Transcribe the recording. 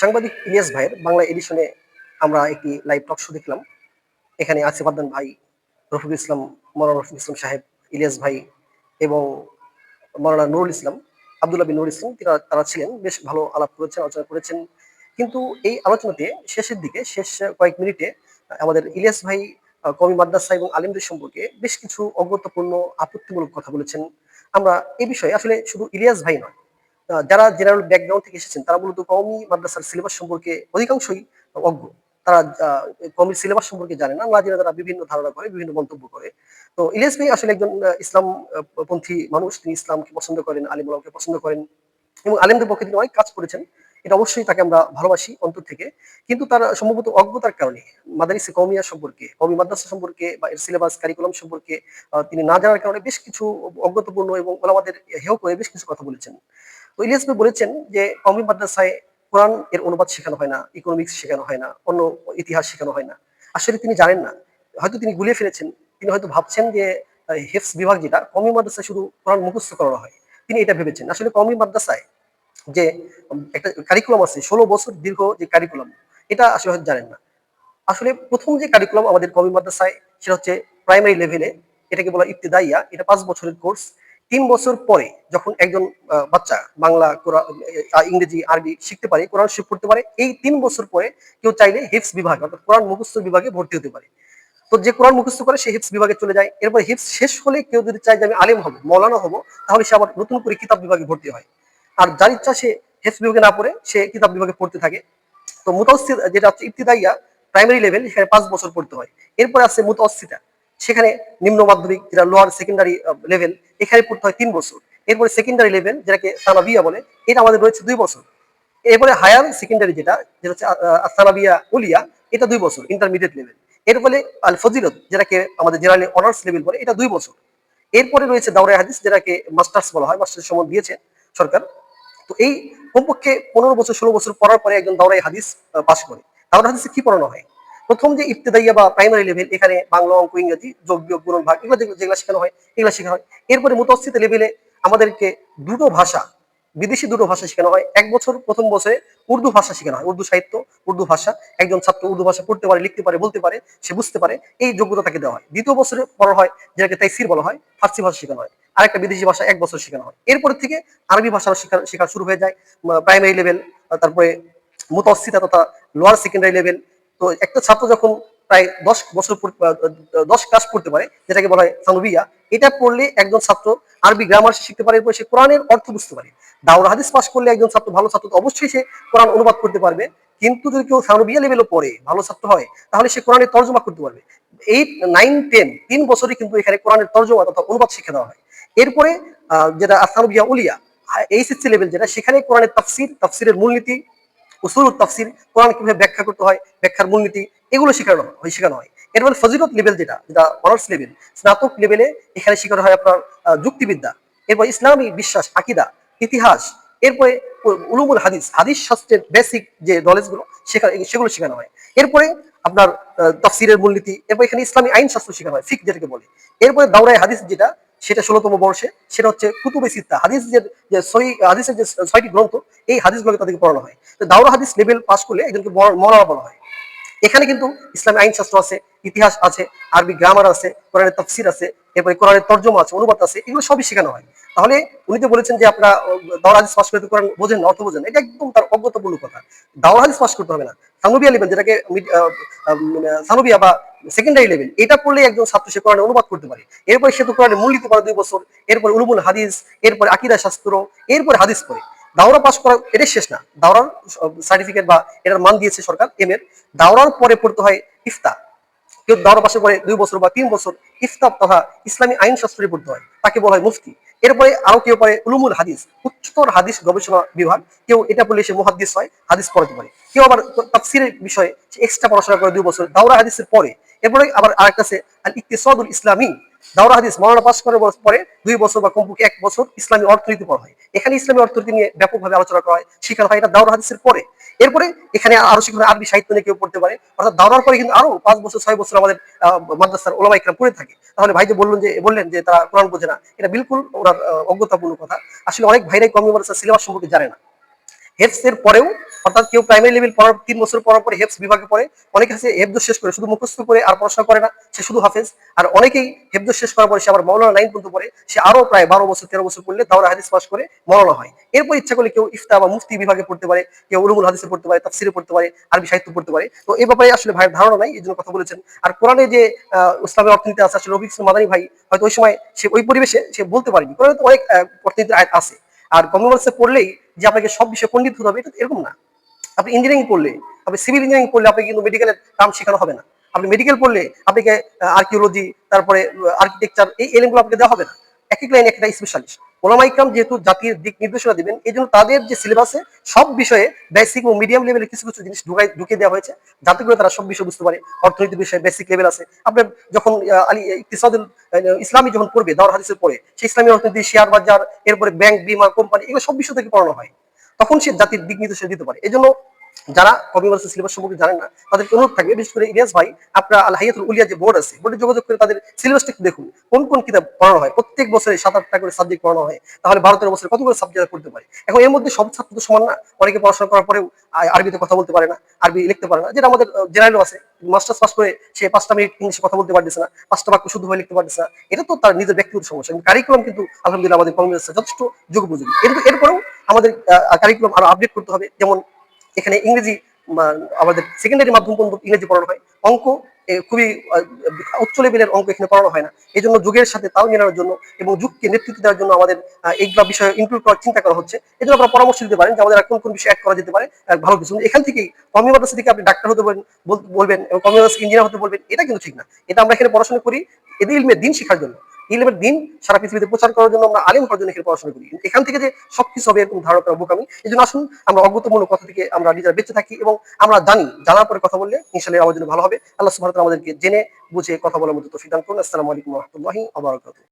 সাংবাদিক ইলিয়াস ভাইয়ের বাংলা এডিশনে আমরা একটি লাইভ টক শো দেখলাম। এখানে আসিফ আদনান ভাই, রফিকুল ইসলাম মৌলানা রফিকুল ইসলাম সাহেব, ইলিয়াস ভাই এবং মৌলানা নুরুল ইসলাম, আব্দুল্লাহ বিন নুরুল ইসলাম। তারা তারা ছিলেন, বেশ ভালো আলাপ করেছেন, আলোচনা করেছেন। কিন্তু এই আলোচনাতে শেষের দিকে, শেষ কয়েক মিনিটে আমাদের ইলিয়াস ভাই কমি মাদ্রাসা এবং আলিমদের সম্পর্কে বেশ কিছু অজ্ঞতাপূর্ণ আপত্তিমূলক কথা বলেছেন। আমরা এই বিষয়ে আসলে শুধু ইলিয়াস ভাই নয় যারা জেনারেল ব্যাকগ্রাউন্ড থেকে এসেছেন তারা মূলত কওমি মাদ্রাসার সিলেবাস সম্পর্কে অধিকাংশই অজ্ঞ। তারা আহ, সিলেবাস সম্পর্কে জানে না। না তারা বিভিন্ন ধারণা করে বিভিন্ন মন্তব্য করে। তো ইলিয়াস ভাই আসলে একজন ইসলাম পন্থী মানুষ। তিনি ইসলামকে পছন্দ করেন আলিমুলামকে পছন্দ করেন এবং আলেমদের পক্ষে তিনি অনেক কাজ করেছেন। এটা অবশ্যই তাকে আমরা ভালোবাসি অন্তর থেকে। কিন্তু তার সম্ভবত অজ্ঞতার কারণে মাদারিসে কমিয়া সম্পর্কে কমি মাদ্রাসা সম্পর্কে বা এর সিলেবাস কারিকুলাম সম্পর্কে তিনি না জানার কারণে বেশ কিছু অজ্ঞতাপূর্ণ এবং ওলামাদের হেয় করে বেশ কিছু কথা বলেছেন। তো ইলিয়াস বলেছেন যে কমি মাদ্রাসায় কোরআন এর অনুবাদ শেখানো হয় না ইকোনমিক্স শেখানো হয় না, অন্য ইতিহাস শেখানো হয় না। আসলে তিনি জানেন না। হয়তো তিনি গুলিয়ে ফেলেছেন, তিনি হয়তো ভাবছেন যে হেফস বিভাগ যেটা কমি মাদ্রাসায় শুধু কোরআন মুখস্থ করানো হয়। তিনি এটা ভেবেছেন। আসলে কমি মাদ্রাসায় যে একটা কারিকুলাম আছে, ষোলো বছর দীর্ঘ যে কারিকুলাম এটা আসলে হয়তো জানেন না। আসলে প্রথম যে কারিকুলাম আমাদের কমি মাদ্রাসায়, সেটা হচ্ছে প্রাইমারি লেভেলে এটাকে বলা ইবতিদাইয়া, এটা পাঁচ বছরের কোর্স তিন বছর পরে যখন একজন বাচ্চা বাংলা, কোরআন ইংরেজি, আরবি শিখতে পারে, কোরআন শিখ পড়তে পারে, এই তিন বছর পরে কেউ চাইলে হিফস বিভাগ, অর্থাৎ কোরআন মুখস্থ বিভাগে ভর্তি হতে পারে। তো যে কোরআন মুখস্থ করে সে হিফস বিভাগে চলে যায়। এরপর হিফস শেষ হলে কেউ যদি চায় যে আমি আলেম হব, মৌলানা হব, তাহলে সে আবার নতুন করে কিতাব বিভাগে ভর্তি হয়। আর যার ইচ্ছা সে হেফস বিভাগে না পড়ে, সে কিতাব বিভাগে পড়তে থাকে। তো মুতাওসিত যেটা হচ্ছে ইবতিদাইয়া প্রাইমারি লেভেল সেখানে পাঁচ বছর পড়তে হয়। এরপরে আছে মুতাওসিতা সেখানে নিম্ন মাধ্যমিক, যেটা লোয়ার সেকেন্ডারি লেভেল এখানে পড়তে হয় তিন বছর। এরপরে সেকেন্ডারি লেভেল যেটাকে সানাবিয়া বলে, এটা আমাদের রয়েছে দুই বছর। এরপরে হায়ার সেকেন্ডারি যেটা যেটা হচ্ছে সানাবিয়া উলিয়া, এটা দুই বছর ইন্টারমিডিয়েট লেভেল এর ফলে আল ফজিলত, যেটাকে আমাদের জেনারেলি অনার্স লেভেল বলে, এটা দুই বছর। এরপরে রয়েছে দাওরাই হাদিস, যেটাকে মাস্টার্স বলা হয় মাস্টার্স সময় দিয়েছে সরকার। তো এই কমপক্ষে পনেরো বছর, ষোলো বছর পড়ার পরে একজন দাওরাই হাদিস পাশ করে। দাওরাই হাদিসে কি পড়ানো হয়? প্রথম যে ইবতেদাইয়া বা প্রাইমারি লেভেল এখানে বাংলা অঙ্ক, ইংরেজি, যোগ বিয়োগ, গুণন ভাগ, এগুলো যেগুলো শেখানো হয়, এগুলো শেখানো হয়। এরপরে মুতস্থিত লেভেলে আমাদেরকে দুটো ভাষা, বিদেশি দুটো ভাষা শেখানো হয়। এক বছর প্রথম বছরে উর্দু ভাষা শেখানো হয়। উর্দু সাহিত্য, উর্দু ভাষা। একজন ছাত্র উর্দু ভাষা পড়তে পারে, লিখতে পারে, বলতে পারে, সে বুঝতে পারে, এই যোগ্যতা তাকে দেওয়া হয়। দ্বিতীয় বছরে পড়া হয়, যেটাকে তাইসির বলা হয়, ফার্সি ভাষা শেখানো হয়। আরেকটা বিদেশি ভাষা এক বছর শেখানো হয়। এরপর থেকে আরবি ভাষা শেখা শুরু হয়ে যায় প্রাইমারি লেভেল তারপরে মুতসিতা তথা লোয়ার সেকেন্ডারি লেভেল তো একটা ছাত্র যখন প্রায় দশ বছর দশ ক্লাস পড়তে পারে, যেটাকে বলা হয় সানুবিয়া, এটা পড়লে একজন ছাত্র আরবি গ্রামার শিখতে পারে এরপর সে কোরআনের অর্থ বুঝতে পারে। দাওরা হাদিস পাস করলে একজন ছাত্র ভালো ছাত্র, তো অবশ্যই সে কোরআন অনুবাদ করতে পারবে। কিন্তু যদি কেউ সানুবিয়া লেভেলও পড়ে, ভালো ছাত্র হয়, তাহলে সে কোরআনের তর্জমা করতে পারবে। এইট নাইন টেন তিন বছরই কিন্তু এখানে কোরআনের তর্জমা তথা অনুবাদ শিখে দেওয়া হয়। এরপরে যেটা আসানুবিয়া উলিয়া এইচএসসি লেভেল যেটা, সেখানে কোরআনের তাফসির, তাফসিরের মূলনীতি উসুল তাফসির কোরআন কীভাবে ব্যাখ্যা করতে হয়, ব্যাখ্যার মূলনীতি, এগুলো শেখানো হয় শেখানো হয়। এরপরে ফজিলত লেভেল যেটা যেটা অনার্স লেভেল স্নাতক লেভেলে এখানে শেখানো হয় আপনার যুক্তিবিদ্যা। এরপর ইসলামী বিশ্বাস, আকিদা, ইতিহাস, এরপরে উলুমুল হাদিস হাদিস শাস্ত্রের বেসিক যে নলেজগুলো শেখা সেগুলো শেখানো হয়। এরপরে আপনার তাফসিরের মূলনীতি, এরপর এখানে ইসলামী আইন শাস্ত্র শেখানো হয় ফিক যেটাকে বলে। এরপরে দাওরাই হাদিস যেটা সেটা ষোলোতম বর্ষে, সেটা হচ্ছে কুতুবে সিত্তা। হাদিস যে হাদিসের যে ছয়টি গ্রন্থ, এই হাদিসগুলোকে তাদেরকে পড়ানো হয়। তো দাউরা হাদিস লেভেল পাস করলে একজনকে মরা বলা হয়। এখানে কিন্তু ইসলামী আইনশাস্ত্র আছে, ইতিহাস আছে, আরবি গ্রামার আছে, কোরআনের তফসির আছে এরপরে কোরআনের তর্জমা আছে অনুবাদ আছে এগুলো সবই শেখানো হয়। তাহলে উনি যে বলেছেন যে আপনারা দাওরা হাদিস করতে কোরআন বোঝেন না, অর্থ বোঝেন এটা একদম তার অজ্ঞতাপূর্ণ কথা। দাওরা হাদিস করতে হবে না। সানুবিয়া লেভেল যেটাকে সানুবিয়া বা সেকেন্ডারি লেভেল এটা পড়লে একজন ছাত্র সে কোরআনে অনুবাদ করতে পারে। এরপরে সে তো কোরআনে মূল্যিত পারে দুই বছর এরপর উলুমুল হাদিস এরপর আকিরা শাস্ত্র এরপর হাদিস পড়ে। দাওরা পাস করা এটাই শেষ না। দাওরার সার্টিফিকেট বা এটার মান দিয়েছে সরকার এম এর। দাওরার পরে পড়তে হয় ইফতা কেউ দর পাশে পরে দুই বছর বা তিন বছর ইফতাব তথা ইসলামী আইন শাস্ত্রে পড়তে হয়। তাকে বলা হয় মুফতি। এরপরে আরও কেউ পরে উলুমুল হাদিস। উচ্চতর হাদিস গবেষণা বিভাগ। কেউ এটা পড়লে সে মুহাদ্দিস হয়, হাদিস পড়াতে পারে। কেউ আবার তাফসিরের বিষয়ে এক্সট্রা পড়াশোনা করে দুই বছর, দাওরা হাদিসের পরে। এরপরে আবার আরেকটা আছে আল ইকতিসাদুল ইসলামী। দাওরা হাদিস করার পরে দুই বছর বা এক বছর ইসলামী অর্থনীতি হয়। এখানে ইসলামী অর্থনীতি নিয়ে ব্যাপকভাবে আলোচনা করা হয়। হয় এটা দাওরা হাদিসের পরে। এরপরে এখানে আরও শেখানো আরবি সাহিত্য নিয়ে কেউ পড়তে পারে। অর্থাৎ দাওরার পরে কিন্তু আরও পাঁচ বছর, ছয় বছর আমাদের মাদ্রাসার ওলামা পড়ে থাকে। তাহলে ভাই যে বললেন যে বললেন যে তারা কোরআন বোঝে না। এটা বিলকুল ওনার অজ্ঞতাপূর্ণ কথা। আসলে অনেক ভাইরাই কমি সিলেবাস সম্পর্কে জানে না। হেফস এর পরেও, অর্থাৎ কেউ প্রাইমারি লেভেল পড়ার তিন বছর পড়ার পরে হেফস বিভাগে পড়ে, অনেকে আছে হেফজ শেষ করে, শুধু মুখস্থ করে আর পড়াশোনা করে না, সে শুধু হাফেজ। আর অনেকেই হেফজ শেষ করার পরে সে আবার মৌলানা লাইন পর্যন্ত পড়ে, সে আরও প্রায় বারো বছর, তেরো বছর পড়লে দাওরা হাদিস পাস করে মৌলানা হয়। এরপর ইচ্ছা করলে কেউ ইফতা বা মুফতি বিভাগে পড়তে পারে, কেউ উলুমুল হাদিসে পড়তে পারে, তাফসিরে পড়তে পারে, আরবি সাহিত্য পড়তে পারে। তো এই ব্যাপারে আসলে ভাইয়ের ধারণা নাই, এই জন্য কথা বলেছেন। আর কোরআনে যে ইসলামের অর্থনীতি আছে, আসলে রবি মাদানী ভাই, হয়তো ওই সময় সে ওই পরিবেশে সে বলতে পারেনি। কোরআনে তো অনেক অর্থনীতির আয়াত আছে। আর কমার্সে পড়লেই যে আপনাকে সব বিষয়ে পণ্ডিত হতে হবে, এটা এরকম না। আপনি ইঞ্জিনিয়ারিং পড়লে, আপনি সিভিল ইঞ্জিনিয়ারিং পড়লে আপনি কিন্তু মেডিকেলের কাম শেখানো হবে না। আপনি মেডিকেল পড়লে আপনাকে আর্কিওলজি তারপরে আর্কিটেকচার এই এলেমগুলো আপনাকে দেওয়া হবে না। এক এক লাইন একটা স্পেশালিস্ট ওলামা ইকরাম যেহেতু জাতির দিক নির্দেশনা দিবেন এই জন্য তাদের যে সিলেবাসে সব বিষয়ে বেসিক ও মিডিয়াম লেভেলে কিছু কিছু জিনিস ঢুকাই, ঢুকিয়ে দেওয়া হয়েছে। যাতে করে তারা সব বিষয় বুঝতে পারে। অর্থনীতি বিষয়ে বেসিক লেভেল আছে। আপনার যখন আলী ইকতিসাদুল ইসলামী যখন পড়বে, দাওয়ার হাদিসের পরে, সেই ইসলামী অর্থনীতি শেয়ার বাজার, এরপরে ব্যাংক বিমা কোম্পানি এগুলো সব বিষয় থেকে পড়ানো হয়। তখন সে জাতির দিক নির্দেশনা দিতে পারে। এই জন্য যারা কমিউনিস্ট সিলেবাস সম্পর্কে জানেন না তাদের অনুরোধ থাকবে, বিশেষ করে ইলিয়াস ভাই, আপনার আল হাইয়াতুল উলিয়া যে বোর্ড আছে বোর্ডে যোগাযোগ করে তাদের সিলেবাসটা একটু দেখুন, কোন কোন কিতাব পড়ানো হয়, প্রত্যেক বছরে সাত আটটা করে সাবজেক্ট পড়ানো হয়, তাহলে বারো তেরো বছরে কতগুলো সাবজেক্ট পড়তে পারে? এখন এর মধ্যে সব ছাত্র তো সমান না, অনেকে পড়াশোনা করার পরেও আরবিতে কথা বলতে পারে না, আরবি লিখতে পারে না, যেটা আমাদের জেনারেলও আছে মাস্টার্স পাস করে সে পাঁচটা মিনিট ইংলিশে কথা বলতে পারতেছে না, পাঁচটা বাক্য শুদ্ধ হয়ে লিখতে পারতেছে না, এটা তো তার নিজের ব্যক্তিগত সমস্যা কিন্তু কারিকুলাম কিন্তু আলহামদুলিল্লাহ আমাদের কমিউনিস্ট যথেষ্ট যোগোপযোগী কিন্তু এরপরেও আমাদের কারিকুলাম আরও আপডেট করতে হবে, যেমন এখানে ইংরেজি আমাদের সেকেন্ডারি মাধ্যম পর্যন্ত ইংরেজি পড়ানো হয়। অঙ্ক খুবই উচ্চ লেভেলের অঙ্ক এখানে পড়ানো হয় না। এই জন্য যুগের সাথে তাল মেলানোর জন্য এবং যুগকে নেতৃত্ব দেওয়ার জন্য আমাদের এইগুলা বিষয়ে ইনক্লুড করার চিন্তা করা হচ্ছে। এই জন্য আপনারা পরামর্শ দিতে পারেন যে আমাদের কোন কোন বিষয় অ্যাড করা যেতে পারে ভালো কিছু। এখান থেকেই কমি মাদ্রাসা থেকে আপনি ডাক্তার হতে বলবেন বলবেন এবং কমি মাদ্রাসা ইঞ্জিনিয়ার হতে বলবেন, এটা কিন্তু ঠিক না। এটা আমরা এখানে পড়াশোনা করি, এদের ইলমের দিন শেখার জন্য। ইলমের দিন সারা পৃথিবীতে প্রচার করার জন্য আমরা আলিম হওয়ার এখানে পড়াশোনা করি। এখান থেকে যে সবকিছু হবে এরকম ধারণা করা বোকামি, এই জন্য আসুন আমরা অজ্ঞতমূলক কথা থেকে আমরা নিজেরা বেঁচে থাকি এবং আমরা জানি, জানার পরে কথা বললে ইনশাল্লাহ আমাদের জন্য ভালো হবে। আল্লাহ সুবাহ আমাদেরকে জেনে, বুঝে, কথা বলার মধ্যে তো সিদ্ধান্ত আসসালামু আলাইকুম রহমতুল্লাহি বারাকাতুহু।